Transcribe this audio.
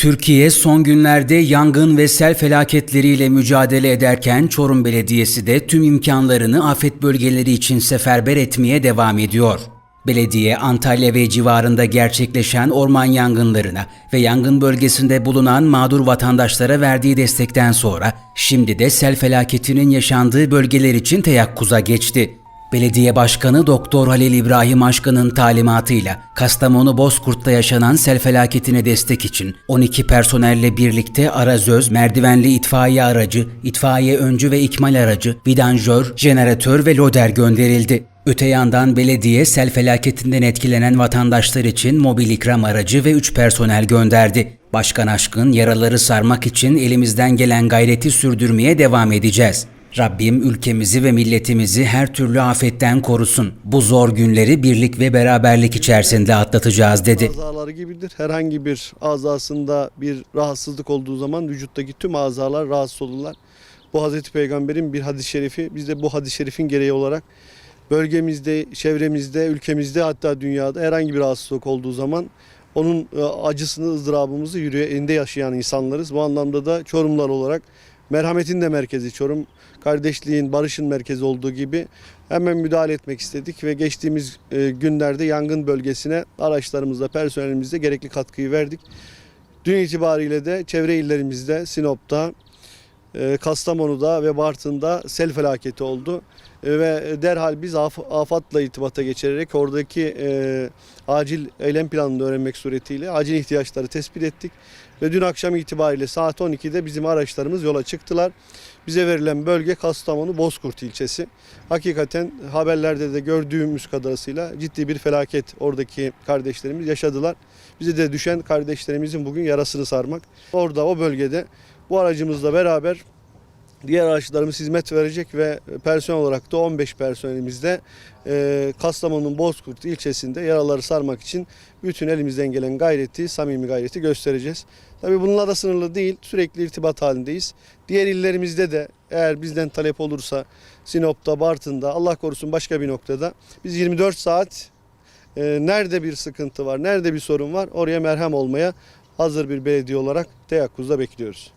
Türkiye son günlerde yangın ve sel felaketleriyle mücadele ederken Çorum Belediyesi de tüm imkanlarını afet bölgeleri için seferber etmeye devam ediyor. Belediye Antalya ve civarında gerçekleşen orman yangınlarına ve yangın bölgesinde bulunan mağdur vatandaşlara verdiği destekten sonra şimdi de sel felaketinin yaşandığı bölgeler için teyakkuza geçti. Belediye Başkanı Doktor Halil İbrahim Aşkın'ın talimatıyla Kastamonu Bozkurt'ta yaşanan sel felaketine destek için 12 personelle birlikte arazöz, merdivenli itfaiye aracı, itfaiye öncü ve ikmal aracı, vidanjör, jeneratör ve loder gönderildi. Öte yandan belediye sel felaketinden etkilenen vatandaşlar için mobil ikram aracı ve 3 personel gönderdi. Başkan Aşkın yaraları sarmak için elimizden gelen gayreti sürdürmeye devam edeceğiz. Rabbim ülkemizi ve milletimizi her türlü afetten korusun. Bu zor günleri birlik ve beraberlik içerisinde atlatacağız dedi. Azaları gibidir. Herhangi bir azasında bir rahatsızlık olduğu zaman vücuttaki tüm azalar rahatsız olurlar. Bu Hazreti Peygamber'in bir hadis-i şerifi. Biz de bu hadis-i şerifin gereği olarak bölgemizde, çevremizde, ülkemizde hatta dünyada herhangi bir rahatsızlık olduğu zaman onun e, acısını, ızdırabımızı yüreğinde yaşayan insanlarız. Bu anlamda da Çorumlar olarak merhametin de merkezi Çorum, kardeşliğin, barışın merkezi olduğu gibi hemen müdahale etmek istedik ve geçtiğimiz e, günlerde yangın bölgesine araçlarımızla, personelimizle gerekli katkıyı verdik. Dün itibariyle de çevre illerimizde, Sinop'ta, Kastamonu'da ve Bartın'da sel felaketi oldu. E, Ve derhal biz af- AFAD'la irtibata geçirerek oradaki e, acil eylem planını öğrenmek suretiyle acil ihtiyaçları tespit ettik. Ve dün akşam itibariyle saat 12'de bizim araçlarımız yola çıktılar. Bize verilen bölge Kastamonu Bozkurt ilçesi. Hakikaten haberlerde de gördüğümüz kadarıyla ciddi bir felaket oradaki kardeşlerimiz yaşadılar. Bize de düşen kardeşlerimizin bugün yarasını sarmak. Orada o bölgede bu aracımızla beraber diğer araçlarımız hizmet verecek ve personel olarak da 15 personelimizde e, Kastamonu'nun Bozkurt ilçesinde yaraları sarmak için bütün elimizden gelen gayreti, samimi gayreti göstereceğiz. Tabii bununla da sınırlı değil, sürekli irtibat halindeyiz. Diğer illerimizde de eğer bizden talep olursa Sinop'ta, Bartın'da, Allah korusun başka bir noktada biz 24 saat e, nerede bir sıkıntı var, nerede bir sorun var oraya merhem olmaya hazır bir belediye olarak teyakkuzda bekliyoruz.